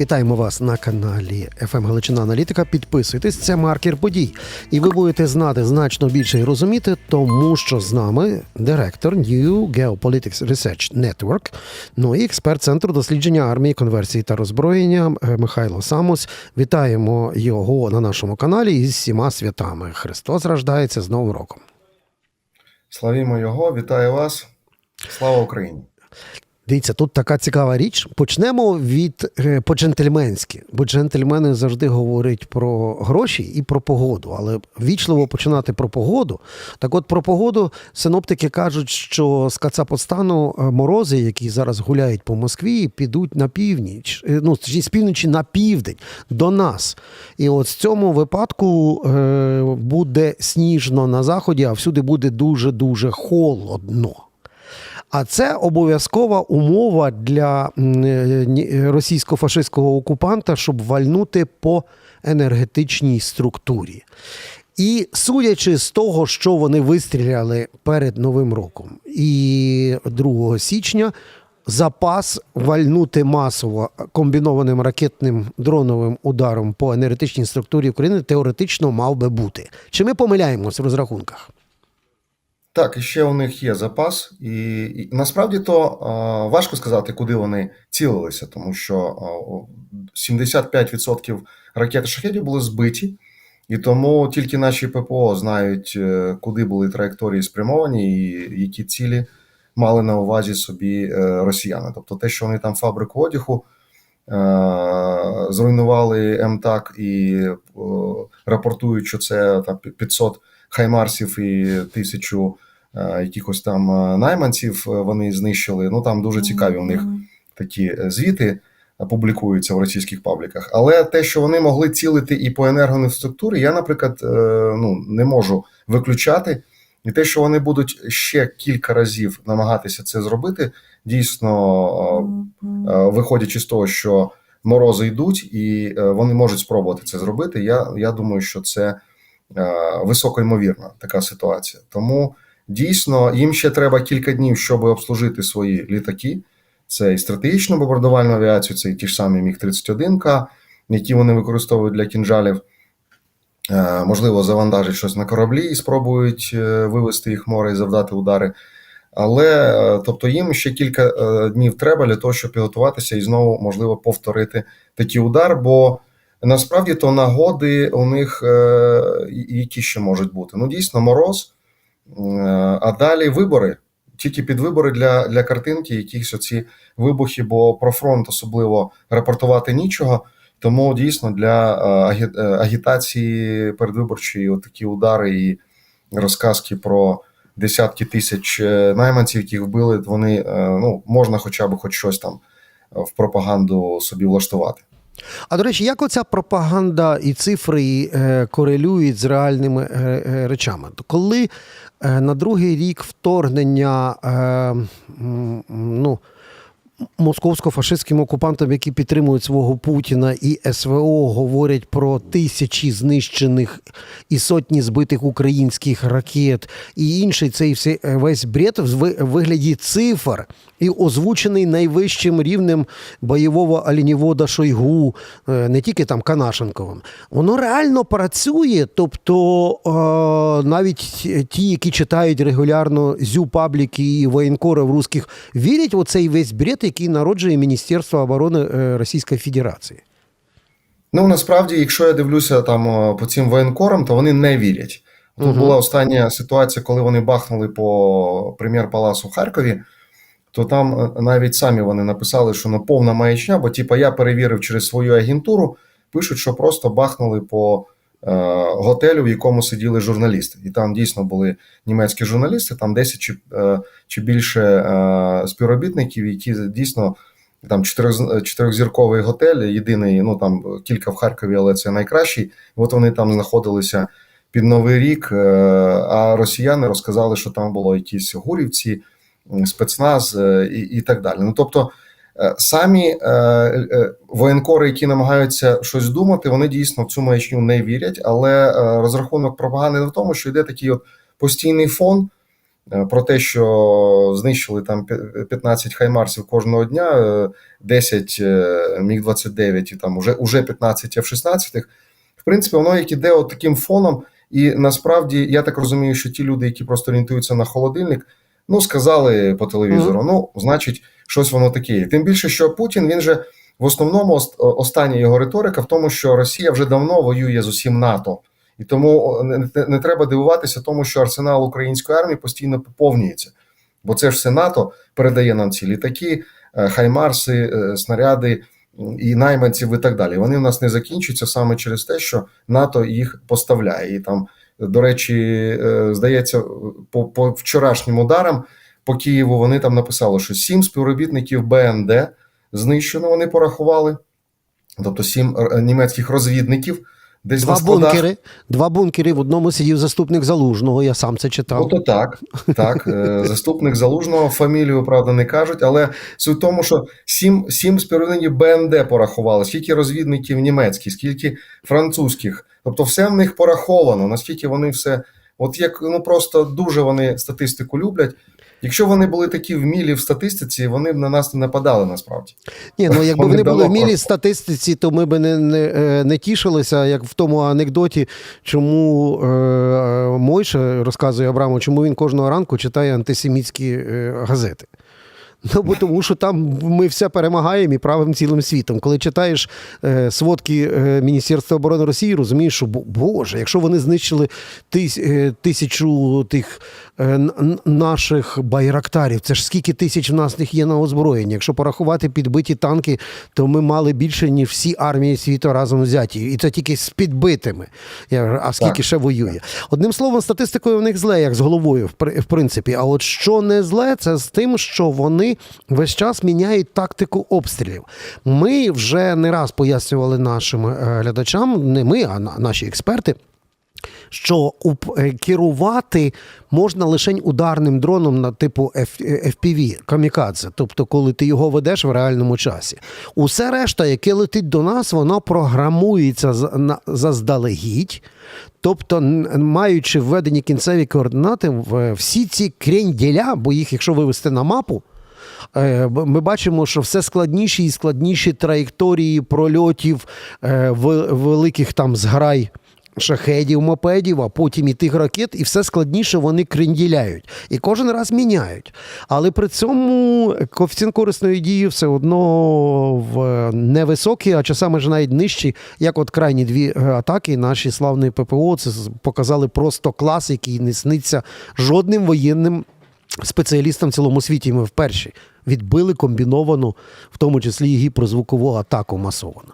Вітаємо вас на каналі FM Галичина Аналітика. Підписуйтесь, це маркер подій. І ви будете знати значно більше і розуміти, тому що з нами директор New Geopolitics Research Network, ну і експерт Центру дослідження армії, конверсії та роззброєння е, Михайло Самус. Вітаємо його на нашому каналі із всіма святами. Христос рождається з Новим роком. Славімо його, вітаю вас. Слава Україні! Дивіться, тут така цікава річ. Почнемо від е, по-джентльменськи, бо джентльмени завжди говорять про гроші і про погоду. Але вічливо починати про погоду. Так от про погоду синоптики кажуть, що з Кацапостану е, морози, які зараз гуляють по Москві, підуть на північ, е, ну з півночі на південь до нас. І от в цьому випадку буде сніжно на заході, а всюди буде дуже дуже холодно. А це обов'язкова умова для е, російсько-фашистського окупанта, щоб вальнути по енергетичній структурі. І судячи з того, що вони вистріляли перед Новим роком і 2 січня, запас вальнути масово комбінованим ракетним дроновим ударом по енергетичній структурі України теоретично мав би бути. Чи ми помиляємось в розрахунках? Так, і ще у них є запас, і, і насправді то а, важко сказати, куди вони цілилися, тому що а, 75% ракет шахедів були збиті, і тому тільки наші ППО знають, е, куди були траєкторії спрямовані і які цілі мали на увазі собі е, росіяни. Тобто те, що вони там фабрику одягу е, зруйнували МТАК і е, рапортують, що це там 500 хаймарсів і тисячу якихось там е, найманців е, вони знищили. Ну там дуже цікаві у них такі е, звіти е, публікуються в російських пабліках. Але те, що вони могли цілити і по енергоінфраструктурі, я, наприклад, е, ну не можу виключати. І те, що вони будуть ще кілька разів намагатися це зробити, дійсно е, е, виходячи з того, що морози йдуть, і е, вони можуть спробувати це зробити. Я, я думаю, що це е, високо ймовірна така ситуація. Тому дійсно їм ще треба кілька днів, щоб обслужити свої літаки. Це і стратегічну бомбардувальну авіацію, це і ті ж самі міг 31 к які вони використовують для кінжалів. Е, Можливо, завантажать щось на кораблі і спробують е, вивести їх море і завдати удари. Але е, тобто їм ще кілька днів треба для того, щоб підготуватися і знову можливо повторити такий удар. Бо насправді то нагоди у них які ще можуть бути. Ну дійсно мороз, а далі вибори. Тільки під вибори для, для картинки, якісь оці вибухи, бо про фронт особливо рапортувати нічого. Тому дійсно для е, е, агітації передвиборчої такі удари і розказки про десятки тисяч е, найманців, яких вбили, вони е, ну можна хоча б хоч щось там е, в пропаганду собі влаштувати. А до речі, як оця пропаганда і цифри е, корелюють з реальними е, е, речами? Коли е, на другий рік вторгнення е, ну, московсько-фашистським окупантам, які підтримують свого Путіна і СВО, говорять про тисячі знищених і сотні збитих українських ракет, і інший цей все- е, весь бред в вигляді цифр і озвучений найвищим рівнем бойового оленівода Шойгу, е, не тільки там Канашенковим. Воно реально працює. Тобто е, навіть ті, які читають регулярно зю пабліки і воєнкорів русських, вірять в оцей весь бред, який народжує Міністерство оборони е, Російської Федерації. Ну насправді, якщо я дивлюся там е, по цим воєнкорам, то вони не вірять. Тут Мгм. була остання ситуація, коли вони бахнули по прем'єр-паласу в Харкові. То там е, навіть самі вони написали, що ну, повна маячня, бо типа я перевірив через свою агентуру, пишуть, що просто бахнули по готелю, в якому сиділи журналісти. І там дійсно були німецькі журналісти, там 10 чи, е, чи більше е, співробітників, які дійсно там чотирьох- чотирьохзірковий готель, єдиний, ну там кілька в Харкові, але це найкращий. От вони там знаходилися під Новий рік, е, а росіяни розказали, що там було якісь гурівці, спецназ е, і, і так далі. Ну тобто, е, самі е, е, воєнкори, які намагаються щось думати, вони дійсно в цю маячню не вірять. Але е, розрахунок пропаганди в тому, що йде такий от постійний фон. е, про те, що знищили там 15 хаймарсів кожного дня, е, 10 е, Міг-29 і там уже, уже 15 F-16, в принципі, воно як іде от таким фоном. І насправді я так розумію, що ті люди, які просто орієнтуються на холодильник, ну сказали по телевізору, ну значить, щось воно таке. Тим більше, що Путін він же в основному остання його риторика в тому, що Росія вже давно воює з усім НАТО, і тому не, не- не треба дивуватися тому, що арсенал української армії постійно поповнюється. Бо це ж все НАТО передає нам ці літаки, е, хаймарси, е, снаряди і найманців, і так далі. Вони в нас не закінчуються саме через те, що НАТО їх поставляє. І там, до речі, е, здається, по, по вчорашнім ударам по Києву вони там написали, що сім співробітників БНД знищено. Вони порахували, тобто сім е, німецьких розвідників. Десь Два бункери. Два бункери. В одному сидів заступник залужного. Я сам це читав. Ото так, так. Е, Заступник залужного фамілію, правда, не кажуть, але суть в тому, що сім, сім співробітників БНД порахували, скільки розвідників німецьких, скільки французьких. Тобто, все в них пораховано, наскільки вони все. От як ну просто дуже вони статистику люблять. Якщо вони були такі вмілі в статистиці, вони б на нас не нападали насправді. Ні, ну якби Вони вони були давно в статистиці, то ми б не, не, е, не тішилися, як в тому анекдоті, чому е, Мойша розказує Абраму, чому він кожного ранку читає антисемітські е, газети. Ну, бо тому що там ми все перемагаємо і правим цілим світом. Коли читаєш е, сводки е, Міністерства оборони Росії, розумієш, що бо- Боже, якщо вони знищили тис, е, тисячу тих наших байрактарів, це ж скільки тисяч в нас них є на озброєнні. Якщо порахувати підбиті танки, то ми мали більше, ніж всі армії світу разом взяті. І це тільки з підбитими. А скільки Так. ще воює? Одним словом, статистикою в них зле, як з головою, в принципі. А от що не зле, це з тим, що вони весь час міняють тактику обстрілів. Ми вже не раз пояснювали нашим е, глядачам, не ми, а на- наші експерти. Що е, керувати можна лише ударним дроном на типу F- е, FPV, камікадзе, тобто коли ти його ведеш в реальному часі. Усе решта, яке летить до нас, воно програмується заздалегідь. Тобто, маючи введені кінцеві координати, в- всі ці кренділя, бо їх, якщо вивести на мапу, Е, Ми бачимо, що все складніші і складніші траєкторії прольотів е, великих там зграй. Шахедів, мопедів, а потім і тих ракет, і все складніше вони кренділяють. І кожен раз міняють. Але при цьому коефіцієнт корисної дії все одно в невисокий, а часами ж навіть нижчий, як от крайні дві е, атаки, наші славні ППО це показали просто клас, який не сниться жодним воєнним спеціалістам в цілому світі. Ми вперше відбили комбіновану, в тому числі і гіперзвукову атаку масовану.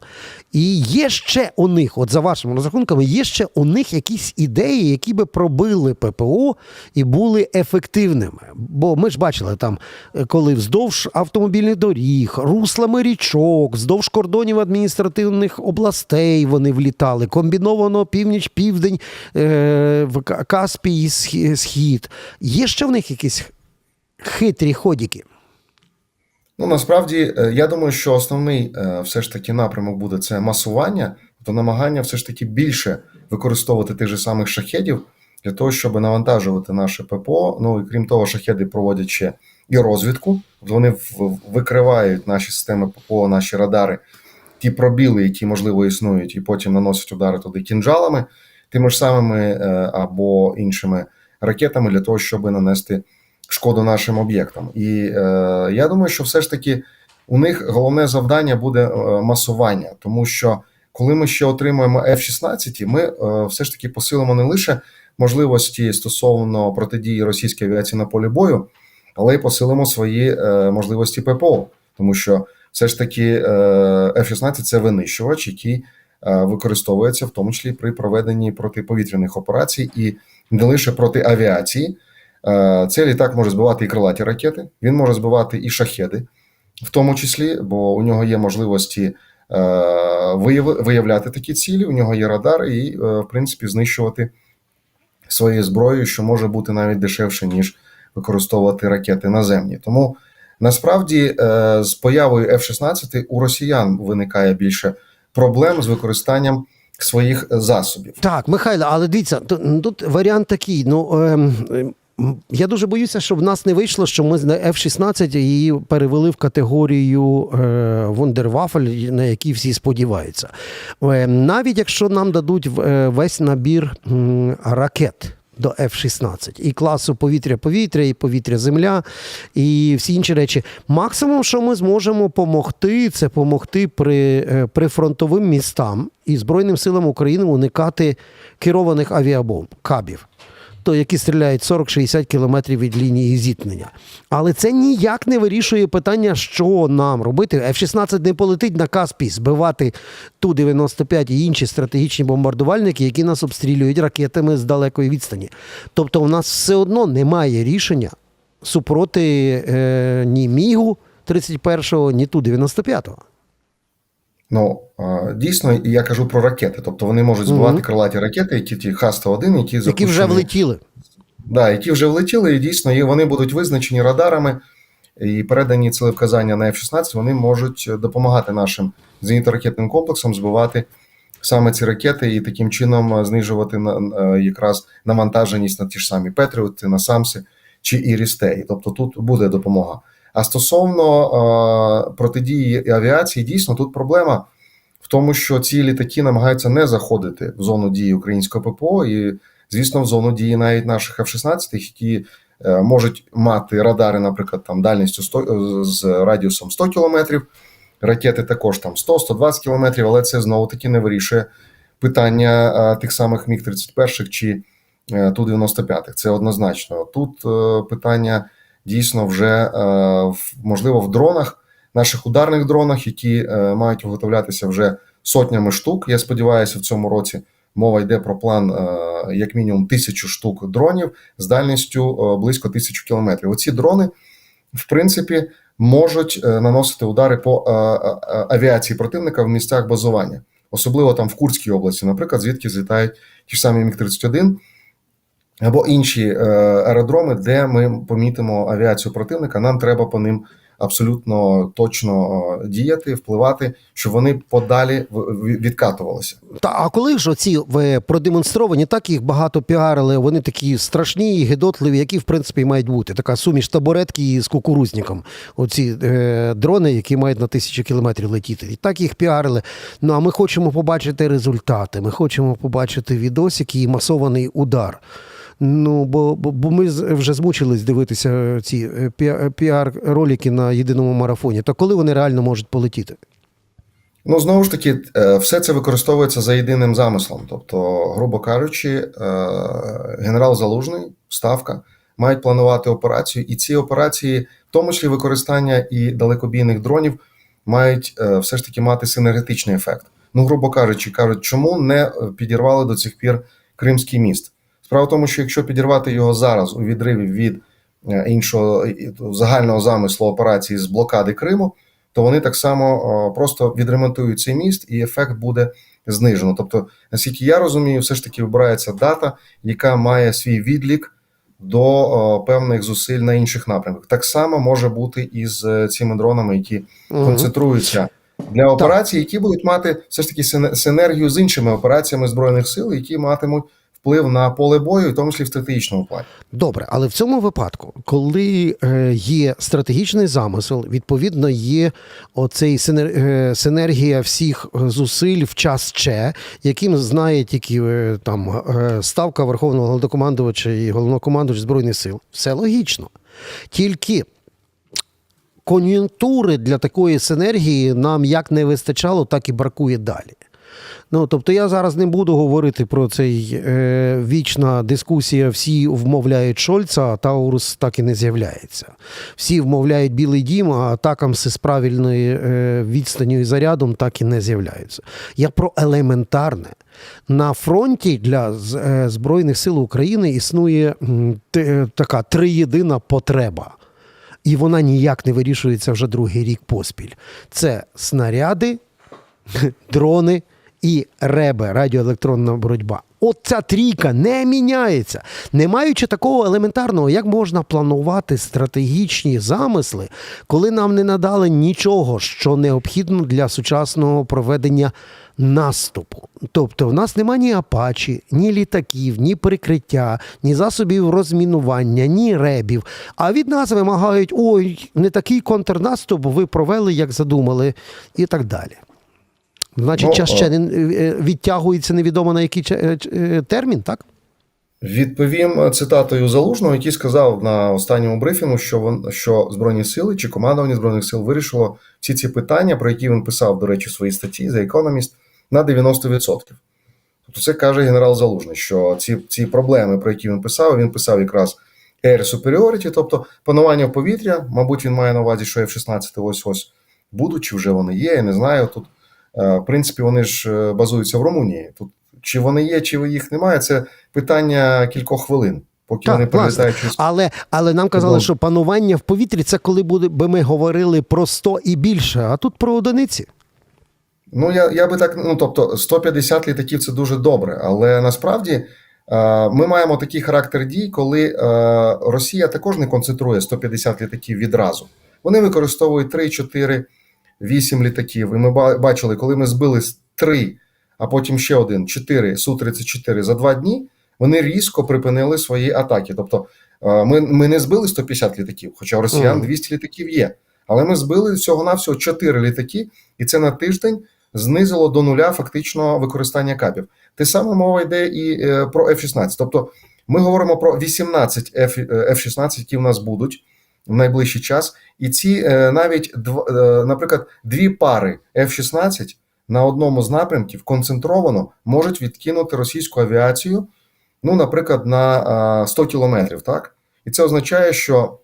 І є ще у них, от за вашими розрахунками, є ще у них якісь ідеї, які би пробили ППО і були ефективними. Бо ми ж бачили там, е, коли вздовж автомобільних доріг, руслами річок, вздовж кордонів адміністративних областей вони влітали, комбіновано північ, південь, е, Каспій, Схі- схід. Є ще в них якісь хитрі ходіки. Ну насправді е, я думаю, що основний е, все ж таки напрямок буде це масування, то намагання все ж таки більше використовувати тих же самих шахедів для того, щоб навантажувати наше ППО. Ну і крім того, шахеди проводять ще і розвідку. Тобто Вони викривають наші системи ППО, наші радари, ті пробіли, які можливо існують, і потім наносять удари туди кінжалами, тими ж самими е, або іншими ракетами для того, щоб нанести шкоду нашим об'єктам. І е, я думаю, що все ж таки у них головне завдання буде е, масування, тому що коли ми ще отримуємо F-16, ми е, все ж таки посилимо не лише можливості стосовно протидії російської авіації на полі бою, але й посилимо свої е, можливості ППО, тому що все ж таки е, F-16 це винищувач, який е, використовується в тому числі при проведенні протиповітряних операцій і не лише проти авіації. Е, Цей літак може збивати і крилаті ракети, він може збивати і шахеди, в тому числі, бо у нього є можливості е, виявляти такі цілі, у нього є радар і, е, в принципі, знищувати своєю зброєю, що може бути навіть дешевше, ніж використовувати ракети наземні. Тому насправді е, з появою F-16 у росіян виникає більше проблем з використанням своїх засобів. Так, Михайло, але дивіться, тут, тут варіант такий. Ну, м, я дуже боюся, щоб в нас не вийшло, що ми з F-16 її перевели в категорію е, Вундервафель, на якій всі сподіваються. Е, навіть якщо нам дадуть е, весь набір м, ракет. До F-16 і класу повітря-повітря, і повітря-земля, і всі інші речі. Максимум, що ми зможемо допомогти, це допомогти при, е, прифронтовим містам і Збройним силам України уникати керованих авіабомб, кабів то які стріляють 40-60 кілометрів від лінії зіткнення. Але це ніяк не вирішує питання, що нам робити. F-16 не полетить на Каспій збивати Ту-95 і інші стратегічні бомбардувальники, які нас обстрілюють ракетами з далекої відстані. Тобто, у нас все одно немає рішення супроти е, ні Мігу 31-го, ні Ту-95. Ну, дійсно, і я кажу про ракети. Тобто вони можуть збивати крилаті ракети, які ті Х-101, які запущені, Які вже влетіли. Да, які вже влетіли, і дійсно і вони будуть визначені радарами і передані цілевказання на F-16, вони можуть допомагати нашим зенітно-ракетним комплексам збивати саме ці ракети і таким чином е, знижувати на, е, якраз навантаженість на ті ж самі Петріоти, на Самси чи Ірістеї. Тобто тут буде допомога. А стосовно е, протидії авіації, дійсно тут проблема в тому, що ці літаки намагаються не заходити в зону дії українського ППО і, звісно, в зону дії навіть наших F-16, які е, можуть мати радари, наприклад, там дальністю 100, з радіусом 100 кілометрів. Ракети також там 100-120 кілометрів, але це знову таки не вирішує питання е, тих самих міг 31 чи е, ту 95 Це однозначно. Тут е, питання дійсно вже е, можливо в дронах, наших ударних дронах, які е, мають виготовлятися вже сотнями штук. Я сподіваюся, в цьому році мова йде про план е, як мінімум тисячу штук дронів з дальністю близько тисячу кілометрів. Оці дрони, в принципі, можуть наносити удари по авіації противника в місцях базування, особливо там в Курській області, наприклад, звідки злітають ті ж самі міг 31 або інші е, аеродроми, де ми помітимо авіацію противника. Нам треба по ним абсолютно точно е, діяти, впливати, щоб вони подалі відкатувалися. Та а коли ж оці продемонстровані, так їх багато піарили, вони такі страшні гидотливі, які в принципі мають бути. Така суміш табуретки з кукурузником. Оці е, дрони, які мають на тисячу кілометрів летіти. І так їх піарили. Ну а ми хочемо побачити результати. Ми хочемо побачити відосики і масований удар. Ну, бо, бо, ми вже змучились дивитися ці е, піар-ролики на єдиному марафоні. То коли вони реально можуть полетіти? Ну, знову ж таки, е, все це використовується за єдиним замислом. Тобто, грубо кажучи, е, генерал Залужний, Ставка, мають планувати операцію, і ці операції, в тому числі використання і далекобійних дронів, мають е, все ж таки мати синергетичний ефект. Ну, грубо кажучи, кажуть, чому не е, підірвали до цих пір Кримський міст? Справа в тому, що якщо підірвати його зараз у відриві від е, іншого е, загального замислу операції з блокади Криму, то вони так само просто відремонтують цей міст, і ефект буде знижено. Тобто, наскільки я розумію, все ж таки вибирається дата, яка має свій відлік до певних зусиль на інших напрямках. Так само може бути і з е, цими дронами, які Мгм. концентруються для операцій, які будуть мати все ж таки синергію з іншими операціями збройних сил, які матимуть вплив на поле бою, в тому числі в стратегічному плані. Добре, але в цьому випадку, коли е, є стратегічний замисел, відповідно є оцей е, синергія всіх зусиль в час Че, яким знає тільки е, там е, ставка Верховного головнокомандувача і головнокомандувач Збройних сил. Все логічно. Тільки кон'юнктури для такої синергії нам як не вистачало, так і бракує далі. Ну, тобто я зараз не буду говорити про цей е, вічна дискусія. Всі вмовляють Шольца, а Таурус так і не з'являється. Всі вмовляють Білий Дім, а атакамси з правильною е, відстанню і зарядом так і не з'являються. Я про елементарне. На фронті для е, Збройних сил України існує м, така триєдина потреба. І вона ніяк не вирішується вже другий рік поспіль. Це снаряди, дрони і реби, радіоелектронна боротьба. от ця трійка не міняється. Не маючи такого елементарного, як можна планувати стратегічні замисли, коли нам не надали нічого, що необхідно для сучасного проведення наступу. Тобто, в нас немає ні апачі, ні літаків, ні прикриття, ні засобів розмінування, ні ребів. А від нас вимагають: ой, не такий контрнаступ ви провели, як задумали, і так далі. Значить, Ну, час ще не е, відтягується невідомо на який е, е, термін, так? Відповім цитатою Залужного, який сказав на останньому брифінгу, що вон, що збройні сили чи командування збройних сил вирішило всі ці питання, про які він писав, до речі, в своїй статті The Economist, на 90%. Тобто, це каже генерал Залужний, що ці, ці проблеми, про які він писав, він писав якраз Air Superiority, тобто панування в повітря. Мабуть, він має на увазі, що F-16 ось ось будуть, чи вже вони є. Я не знаю. Тут, е, в принципі, вони ж е, базуються в Румунії. Тут чи вони є, чи їх немає, це питання кількох хвилин, поки Так, вони прилітають через Але, але нам казали, що панування в повітрі це коли буде, би ми говорили про 100 і більше, а тут про одиниці. Ну, я, я би так, ну тобто 150 літаків це дуже добре, але насправді е, ми маємо такий характер дій, коли е, Росія також не концентрує 150 літаків відразу. Вони використовують 3, 4, 8 літаків. І ми бачили, коли ми збили 3, а потім ще один, 4 Су-34 за два дні, вони різко припинили свої атаки. Тобто е, ми, ми не збили 150 літаків, хоча у росіян Мгм. 200 літаків є. Але ми збили всього-навсього 4 літаки, і це на тиждень знизило до нуля фактично використання капів. Те саме мова йде і е, про F-16. Тобто ми говоримо про 18 F, е, F-16, які в нас будуть в найближчий час, і ці е, навіть е, наприклад, дві пари F-16 на одному з напрямків концентровано можуть відкинути російську авіацію, ну, наприклад, на е, 100 кілометрів, так? І це означає, що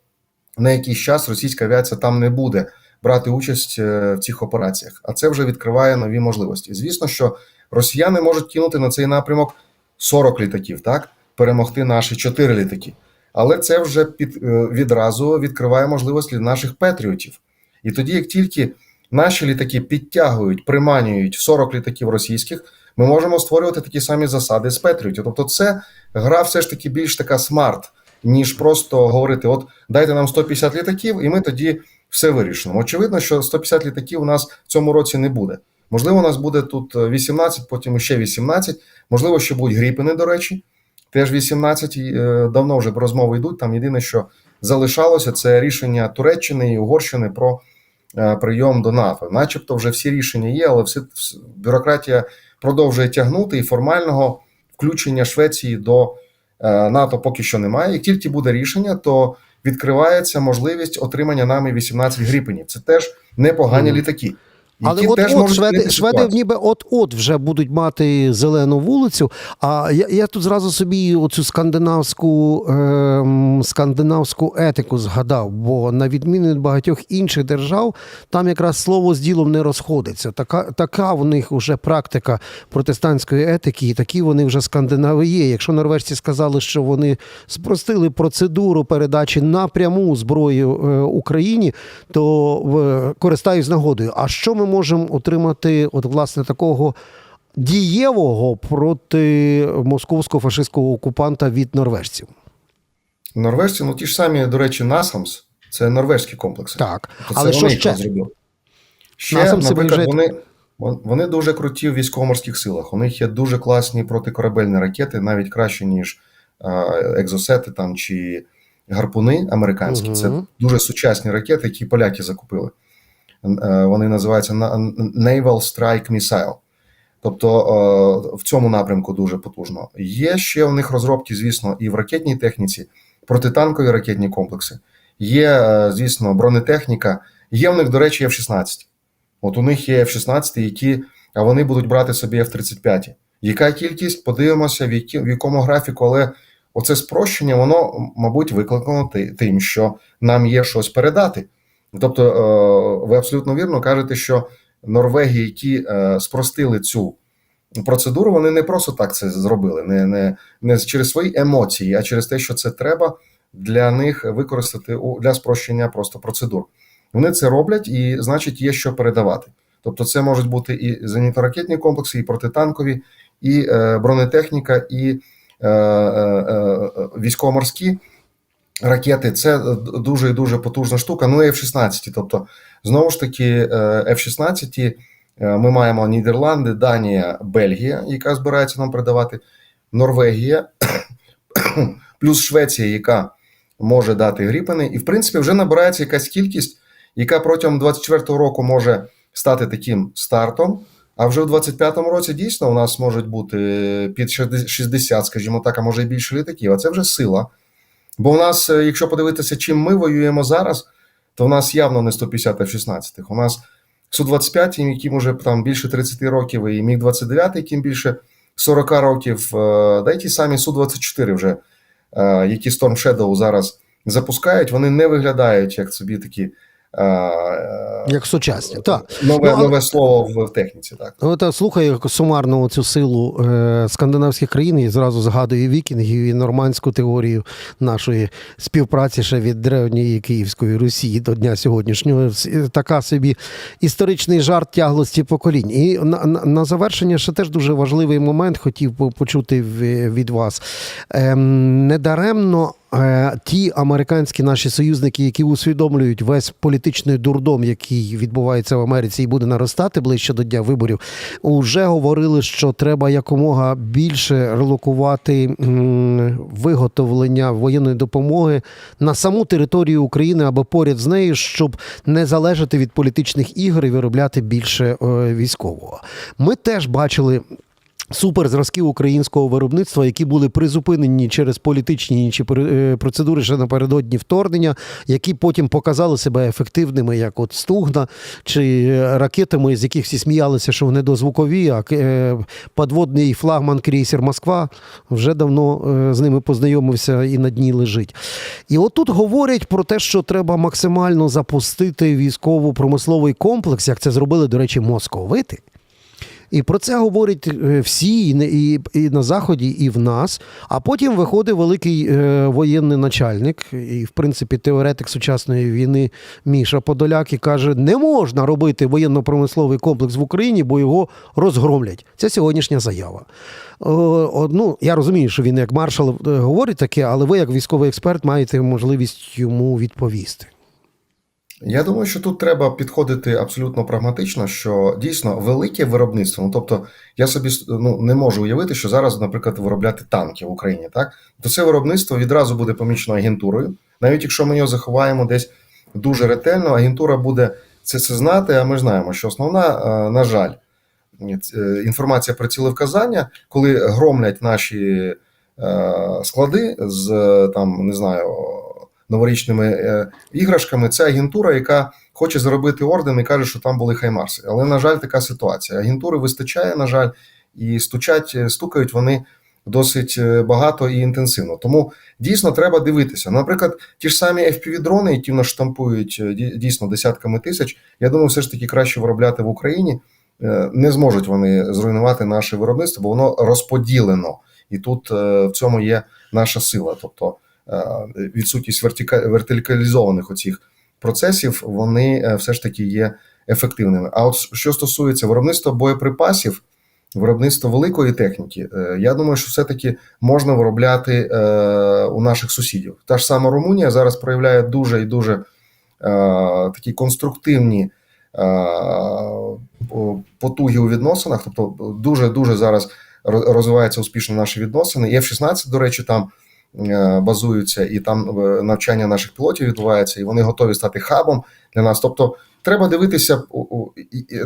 на якийсь час російська авіація там не буде брати участь е, в цих операціях. А це вже відкриває нові можливості. Звісно, що росіяни можуть кинути на цей напрямок 40 літаків, так перемогти наші 4 літаки. Але це вже під е, відразу відкриває можливості для наших патріотів. І тоді, як тільки наші літаки підтягують, приманюють 40 літаків російських, ми можемо створювати такі самі засади з патріотів. Тобто, це гра все ж таки більш така смарт, ніж просто говорити: от дайте нам 150 літаків, і ми тоді все вирішимо. Очевидно, що 150 літаків у нас в цьому році не буде. Можливо, у нас буде тут 18, потім ще 18. Можливо, ще будуть гріпини, до речі. Теж 18 е, давно вже розмови йдуть. Там єдине, що залишалося, це рішення Туреччини і Угорщини про е, прийом до НАТО. Начебто вже всі рішення є, але все, бюрократія продовжує тягнути і формального включення Швеції до е, НАТО поки що немає. Як тільки буде рішення, то відкривається можливість отримання нами 18 гріпенів. Це теж непогані Мгм. літаки. Але от, от шведи, шведи ніби от-от вже будуть мати зелену вулицю. А я, я тут зразу собі оцю скандинавську, ем, скандинавську етику згадав, бо на відміну від багатьох інших держав, там якраз слово з ділом не розходиться. Така, така в них вже практика протестантської етики, і такі вони вже скандинави є. Якщо норвежці сказали, що вони спростили процедуру передачі напряму зброї е, Україні, то е, користаюсь нагодою. А що ми можемо отримати, от власне такого дієвого проти московського фашистського окупанта від норвежців? Норвежці, ну ті ж самі, до речі, Насамс, це норвежські комплекси. Так, Тобто це але що ще? зробили. Ще, Насамси наприклад, вони, вони дуже круті в військово-морських силах. У них є дуже класні протикорабельні ракети, навіть краще, ніж екзосети там, чи гарпуни американські. Це дуже сучасні ракети, які поляки закупили. Е, Вони називаються на- Naval Strike Missile. Тобто е, в цьому напрямку дуже потужно. Є ще у них розробки, звісно, і в ракетній техніці, протитанкові ракетні комплекси. Є, е, звісно, бронетехніка. Є в них, до речі, F-16. От у них є F-16, які, а вони будуть брати собі F-35. Яка кількість? Подивимося, в, які, в якому графіку, але оце спрощення, воно, мабуть, викликано тим, що нам є щось передати. Тобто, е, ви абсолютно вірно кажете, що Норвегії, які е, спростили цю процедуру, вони не просто так це зробили, не, не, не через свої емоції, а через те, що це треба для них використати для спрощення просто процедур. Вони це роблять, і значить, є що передавати. Тобто, це можуть бути і зенітно-ракетні комплекси, і протитанкові, і е, бронетехніка, і військово-морські ракети. Це дуже і дуже потужна штука. Ну і F-16. Тобто, знову ж таки, е, F-16 е, ми маємо Нідерланди, Данія, Бельгія, яка збирається нам передавати, Норвегія, плюс Швеція, яка може дати гріпени. І, в принципі, вже набирається якась кількість, яка протягом 24-го року може стати таким стартом. А вже в 25-му році дійсно у нас можуть бути під 60, скажімо так, а може і більше літаків. А це вже сила. Бо у нас, е, якщо подивитися, чим ми воюємо зараз, то в нас явно не 150 F-16. У нас Су-25, яким уже там більше 30 років, і Міг-29, яким більше 40 років, е, да й ті самі Су-24 вже, е, які Storm Shadow зараз запускають, вони не виглядають як собі такі. Е, Як сучасні. Так. Нове, Ну, але- нове слово в, техніці, так. От я слухаю сумарно цю силу е, скандинавських країн і зразу згадую вікінгів і нормандську теорію нашої співпраці ще від древньої Київської Русі до дня сьогоднішнього. Така собі історичний жарт тяглості поколінь. І на, на, на завершення ще теж дуже важливий момент хотів почути від вас. Ем, недаремно е, ті американські наші союзники, які усвідомлюють весь політичний дурдом, який відбувається в Америці і буде наростати ближче до дня виборів, вже говорили, що треба якомога більше релокувати виготовлення воєнної допомоги на саму територію України або поряд з нею, щоб не залежати від політичних ігор і виробляти більше е, військового. Ми теж бачили. Суперзразки українського виробництва, які були призупинені через політичні інші е, процедури ще напередодні вторгнення, які потім показали себе ефективними, як от стугна чи е, ракетами, з яких всі сміялися, що вони дозвукові, а е, подводний флагман крейсер Москва вже давно з ними познайомився і на дні лежить. І отут говорять про те, що треба максимально запустити військово-промисловий комплекс, як це зробили, до речі, московити. І про це говорять е, всі, і, і, і на Заході, і в нас. А потім виходить великий е, воєнний начальник, і, в принципі, теоретик сучасної війни Міша Подоляк і каже: не можна робити воєнно-промисловий комплекс в Україні, бо його розгромлять. Це сьогоднішня заява. Е, о, ну, я розумію, що він як маршал е, говорить таке, але ви, як військовий експерт, маєте можливість йому відповісти. Я думаю, що тут треба підходити абсолютно прагматично, що дійсно велике виробництво. Ну тобто, я собі ну, не можу уявити, що зараз, наприклад, виробляти танки в Україні, так то це виробництво відразу буде помічено агентурою. Навіть якщо ми його заховаємо десь дуже ретельно, агентура буде це, це знати. А ми знаємо, що основна, е, на жаль, е, інформація про цілевказання, коли громлять наші е, склади з там, не знаю новорічними е, іграшками. Це агентура, яка хоче заробити орден і каже, що там були хаймарси. Але, на жаль, така ситуація. Агентури вистачає, на жаль, і стучать, е, стукають вони досить е, багато і інтенсивно. Тому дійсно треба дивитися. Наприклад, ті ж самі FPV-дрони, які в нас штампують дійсно десятками тисяч. Я думаю, все ж таки краще виробляти в Україні. Не зможуть вони зруйнувати наше виробництво, бо воно розподілено. І тут в цьому є наша сила. Тобто відсутність вертика- вертикалізованих оцих процесів, вони е, все ж таки є ефективними. А от що стосується виробництва боєприпасів, виробництва великої техніки, е, я думаю, що все-таки можна виробляти е, у наших сусідів. Та ж сама Румунія зараз проявляє дуже і дуже е, такі конструктивні е, потуги у відносинах, тобто дуже дуже зараз роз- розвиваються успішно наші відносини. І F-16, до речі, там е, базуються, і там е, навчання наших пілотів відбувається, і вони готові стати хабом для нас. Тобто, треба дивитися,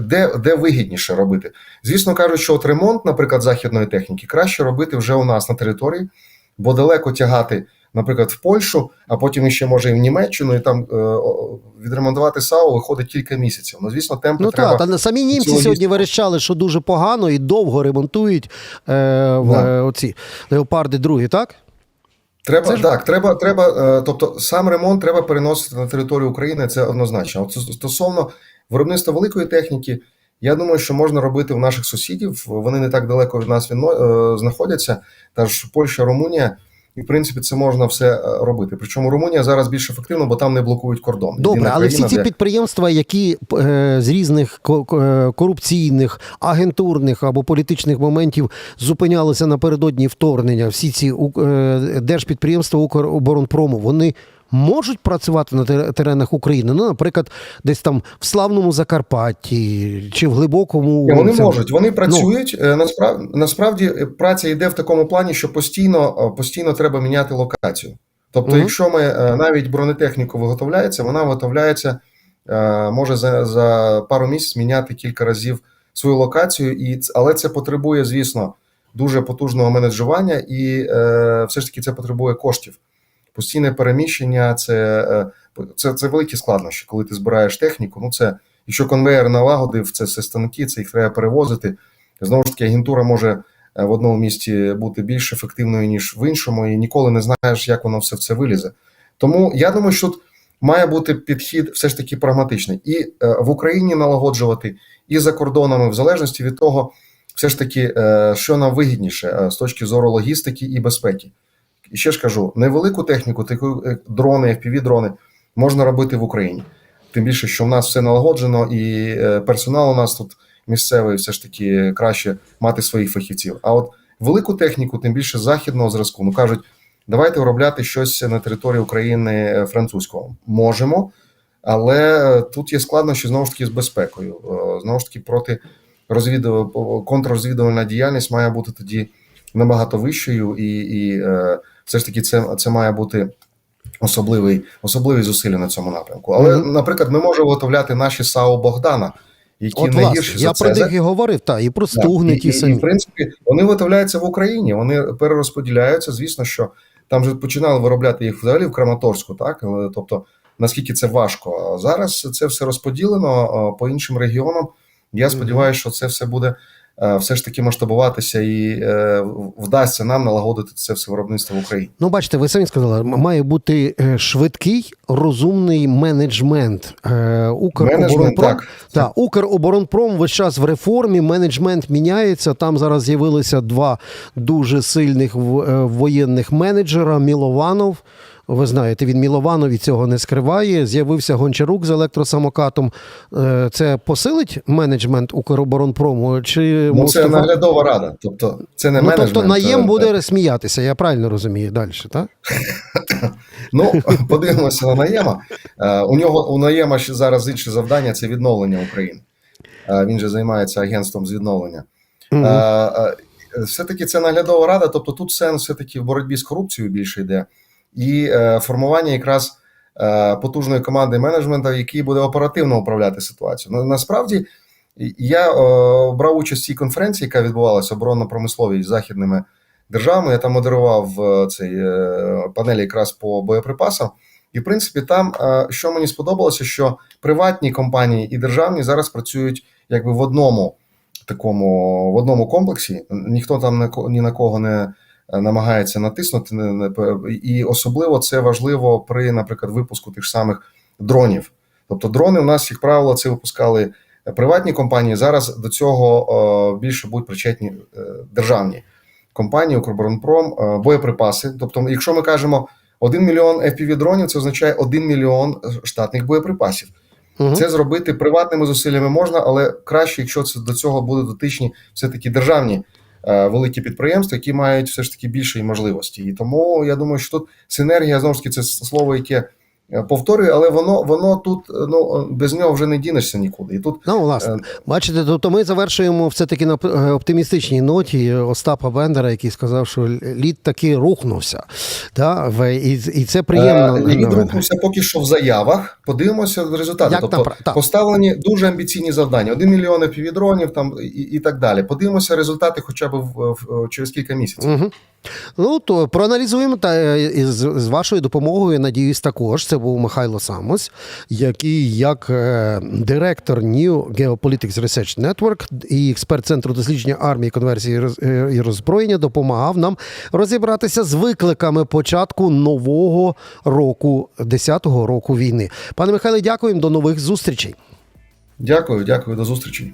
де, де вигідніше робити. Звісно, кажуть, що от ремонт, наприклад, західної техніки, краще робити вже у нас на території, бо далеко тягати. Наприклад, в Польщу, а потім ще може і в Німеччину, і там е, відремонтувати САУ виходить кілька місяців. Ну, звісно, темпи Ну треба. так, та самі німці цього сьогодні верещали, що дуже погано і довго ремонтують е, в, Да. е, оці леопарди другі, так? Треба так, треба, треба. е, Тобто, сам ремонт треба переносити на територію України. Це однозначно. От стосовно виробництва великої техніки, я думаю, що можна робити в наших сусідів. Вони не так далеко від нас е, знаходяться. Та ж Польща, Румунія. І в принципі це можна все е, робити. Причому Румунія зараз більш ефективно, бо там не блокують кордон. Добре, Єдина але всі ці де- підприємства, які е, з різних е, корупційних, агентурних або політичних моментів зупинялися напередодні вторгнення, всі ці е, держпідприємства Укроборонпрому, вони можуть працювати на теренах України. Ну, наприклад, десь там в славному Закарпатті чи в глибокому Вони це- можуть, вони працюють. Е, Насправді, насправді е, праця йде в такому плані, що постійно, е, постійно треба міняти локацію. Тобто, Мгм. якщо ми навіть бронетехніку виготовляється, вона виготовляється, може за, за пару місяців міняти кілька разів свою локацію, і, але це потребує, звісно, дуже потужного менеджування, і е, все ж таки це потребує коштів. Постійне переміщення це, е, це, це великі складнощі, коли ти збираєш техніку. Ну, це Якщо конвейер налагодив, це все станки, це їх треба перевозити. Знову ж таки, агентура може е, в одному місті бути більш ефективною, ніж в іншому, і ніколи не знаєш, як воно все в це вилізе. Тому я думаю, що тут має бути підхід все ж таки прагматичний. І е, в Україні налагоджувати, і за кордонами, в залежності від того, все ж таки, що нам вигідніше з точки зору логістики і безпеки. І ще ж кажу: невелику техніку, таку дрони, FPV-дрони, можна робити в Україні. Тим більше, що в нас все налагоджено, і е, персонал у нас тут місцевий, все ж таки краще мати своїх фахівців. А от велику техніку, тим більше західного зразку, ну кажуть, давайте виробляти щось на території України е, французького. Можемо, але е, тут є складнощі знову ж таки з безпекою. Е, Знову ж таки, проти контррозвідувальна діяльність має бути тоді набагато вищою, і, і е, все ж таки це, це має бути особливий, особливі зусилля на цьому напрямку. Але, наприклад, ми можемо виготовляти наші САУ Богдана, які От, не власне, гірші я за про них і говорив, та, і про стугни ті самі. І, в принципі, вони виготовляються в Україні, вони перерозподіляються. Звісно, що там вже починали виробляти їх взагалі в Краматорську, так тобто наскільки це важко. А зараз це все розподілено по іншим регіонам. Я сподіваюся, що це все буде все ж таки масштабуватися і е, вдасться нам налагодити це все виробництво в Україні. Ну, бачите, ви самі сказали, має бути е, швидкий, розумний менеджмент. Е, Укроборонпром. так. Так, Укроборонпром весь час в реформі, менеджмент міняється. Там зараз з'явилися два дуже сильних е, воєнних менеджера. Мілованов. Ви знаєте, він Мілованов і цього не скриває. З'явився Гончарук з електросамокатом. Е, Це посилить менеджмент Укроборонпрому? Чи Ну, це Мустафа- наглядова рада. Тобто, це не Ну, менеджмент. тобто наєм е, буде сміятися, я правильно розумію далі, так? Ну, подивимося на Наєма. Е, У нього у Наєма ще зараз інше завдання це відновлення України. Е, Він же займається агентством з відновлення. Е, е, Все-таки це наглядова рада, тобто тут сенс все-таки в боротьбі з корупцією більше йде, і е, формування якраз е, потужної команди менеджменту, який буде оперативно управляти ситуацією. Насправді я е, брав участь в цій конференції, яка відбувалася оборонно-промисловій з західними державами. Я там модерував цей панель якраз по боєприпасам. І, в принципі, там що мені сподобалося, що приватні компанії і державні зараз працюють якби в одному такому в одному комплексі. Ніхто там ні на кого не намагається натиснути. пе- І особливо це важливо при, наприклад, випуску тих ж самих дронів. Тобто, дрони у нас, як правило, це випускали приватні компанії. Зараз до цього е, більше будуть причетні е, державні компанії, Укроборонпром, е, боєприпаси. Тобто, якщо ми кажемо 1 мільйон fpv дронів, це означає 1 мільйон штатних боєприпасів. Мгм. Це зробити приватними зусиллями можна, але краще, якщо це до цього будуть дотичні все таки державні е, великі підприємства, які мають все ж таки більше можливості. І тому я думаю, що тут синергія знову ж таки це слово, яке е, повторюю, але воно воно тут е, ну без нього вже не дінешся нікуди. І тут Ну, власне, е, бачите, тобто ми завершуємо все-таки на е, оптимістичній ноті Остапа Бендера, який сказав, що лід таки рухнувся. Да? І, і це приємно. Е, Лід рухнувся поки що в заявах. Подивимося результати. Як тобто там так. поставлені дуже амбіційні завдання: 1 мільйон півдронів там і, і так далі. Подивимося результати, хоча б в, в- через кілька місяців. Угу. Ну то проаналізуємо та е, з, з вашою допомогою. Надіюсь, також це був Михайло Самос, який як е, директор New Geopolitics Research Network і експерт центру дослідження армії, конверсії і е, роззброєння допомагав нам розібратися з викликами початку нового року, 10-го року війни. Пане Михайле, дякуємо. До нових зустрічей. Дякую, дякую, до зустрічі.